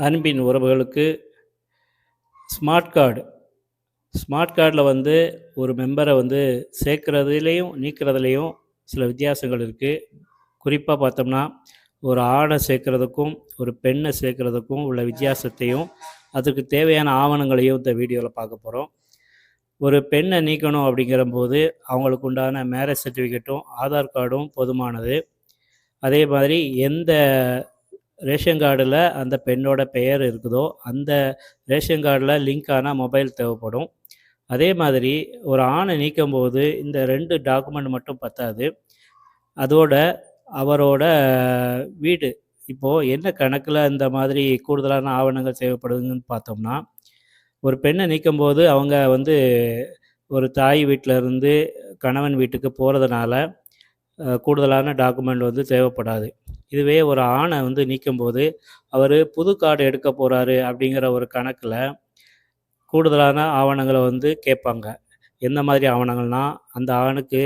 அன்பின் உறவுகளுக்கு smart card smart கார்டில் வந்து ஒரு மெம்பரை வந்து சேர்க்குறதுலேயும் நீக்கிறதுலேயும் சில வித்தியாசங்கள் இருக்குது குறிப்பாக பார்த்தோம்னா ஒரு ஆணை சேர்க்குறதுக்கும் ஒரு பெண்ணை சேர்க்குறதுக்கும் உள்ள வித்தியாசத்தையும் அதுக்கு தேவையான ஆவணங்களையும் இந்த வீடியோவில் பார்க்க போகிறோம் ஒரு பெண்ணை நீக்கணும் அப்படிங்கிற போது அவங்களுக்கு உண்டான மேரேஜ் சர்டிஃபிகேட்டும் ஆதார் கார்டும் போதுமானது. அதே மாதிரி எந்த ரேஷன் கார்டில் அந்த பெண்ணோட பெயர் இருக்குதோ அந்த ரேஷன் கார்டில் லிங்க் ஆனால் மொபைல் தேவைப்படும். அதே மாதிரி ஒரு ஆணை நீக்கும் போது இந்த ரெண்டு டாக்குமெண்ட் மட்டும் பத்தாது. அதோட அவரோட வீடு இப்போது என்ன கணக்கில் இந்த மாதிரி கூடுதலான ஆவணங்கள் தேவைப்படுதுன்னு பார்த்தோம்னா ஒரு பெண்ணை நீக்கும் போது அவங்க வந்து ஒரு தாய் வீட்டில் இருந்து கணவன் வீட்டுக்கு போகிறதுனால கூடுதலான டாக்குமெண்ட் வந்து தேவைப்படாது. இதுவே ஒரு ஆணை வந்து நீக்கும்போது அவர் புது கார்டு எடுக்க போகிறாரு அப்படிங்கிற ஒரு கணக்கில் கூடுதலான ஆவணங்களை வந்து கேட்பாங்க. எந்த மாதிரி ஆவணங்கள்னால் அந்த ஆணுக்கு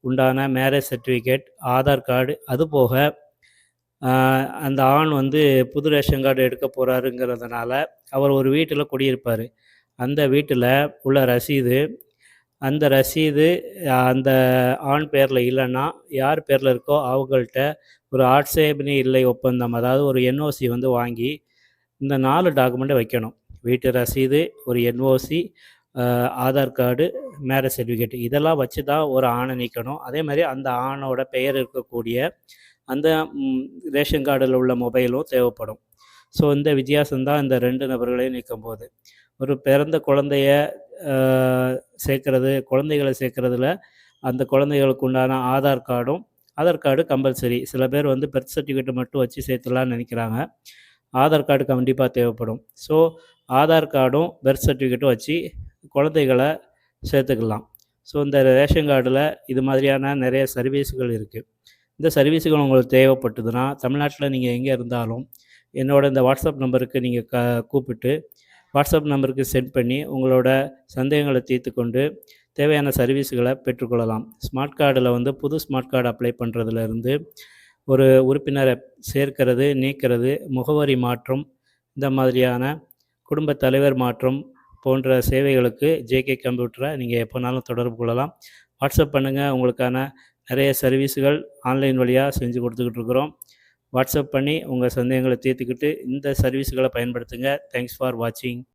உண்டான மேரேஜ் சர்டிஃபிகேட் ஆதார் கார்டு அது போக அந்த ஆண் வந்து புது ரேஷன் கார்டு எடுக்க போகிறாருங்கிறதுனால அவர் ஒரு வீட்டில் குடியிருப்பார். அந்த வீட்டில் உள்ள ரசீது அந்த ரசீது அந்த ஆண் பேரில் இல்லைன்னா யார் பேரில் இருக்கோ அவங்கள்ட்ட ஒரு ஆட்சேபனை இல்லை ஒப்பந்தம் அதாவது ஒரு என்ஓசி வந்து வாங்கி இந்த நாலு டாக்குமெண்ட்டை வைக்கணும். வீட்டு ரசீது ஒரு NOC Aadhaar card marriage certificate இதெல்லாம் வச்சு தான் ஒரு ஆணை நீக்கணும். அதே மாதிரி அந்த ஆணோட பெயர் இருக்கக்கூடிய அந்த ரேஷன் கார்டில் உள்ள மொபைலும் தேவைப்படும். ஸோ இந்த வித்தியாசம்தான் இந்த ரெண்டு நபர்களையும் நிற்கும் போது ஒரு பிறந்த குழந்தைய சேர்க்குறது குழந்தைகளை சேர்க்குறதுல அந்த குழந்தைகளுக்கு உண்டான ஆதார் கார்டும் ஆதார் கார்டு கம்பல்சரி. சில பேர் வந்து பர்த் சர்டிஃபிகேட்டை மட்டும் வச்சு சேர்த்துலான்னு நினைக்கிறாங்க. ஆதார் கார்டு கண்டிப்பாக தேவைப்படும். ஸோ ஆதார் கார்டும் பர்த் சர்டிஃபிகேட்டும் வச்சு குழந்தைகளை சேர்த்துக்கலாம். ஸோ இந்த ரேஷன் கார்டில் இது மாதிரியான நிறைய சர்வீஸுகள் இருக்குது இந்த சர்வீஸுகள் உங்களுக்கு தேவைப்பட்டதுன்னா தமிழ்நாட்டில் நீங்கள் எங்கே இருந்தாலும் என்னோடய இந்த வாட்ஸ்அப் நம்பருக்கு நீங்கள் க கூப்பிட்டு வாட்ஸ்அப் நம்பருக்கு சென்ட் பண்ணி உங்களோட சந்தேகங்களை தீர்த்து கொண்டு தேவையான சர்வீஸுகளை பெற்றுக்கொள்ளலாம். ஸ்மார்ட் கார்டில் வந்து புது ஸ்மார்ட் கார்டு அப்ளை பண்ணுறதுலேருந்து ஒரு உறுப்பினரை சேர்க்கிறது நீக்கிறது முகவரி மாற்றம் இந்த மாதிரியான குடும்ப தலைவர் மாற்றம் போன்ற சேவைகளுக்கு ஜேகே கம்ப்யூட்டரை நீங்கள் எப்போனாலும் தொடர்பு கொள்ளலாம். வாட்ஸ்அப் பண்ணுங்கள் உங்களுக்கான நிறைய சர்வீஸுகள் ஆன்லைன் வழியாக செஞ்சு கொடுத்துக்கிட்டு இருக்கிறோம். வாட்ஸ்அப் பண்ணி உங்கள் சந்தேகங்களை தீர்த்துக்கிட்டு இந்த சர்வீஸுகளை பயன்படுத்துங்க. தேங்க்ஸ் ஃபார் வாட்சிங்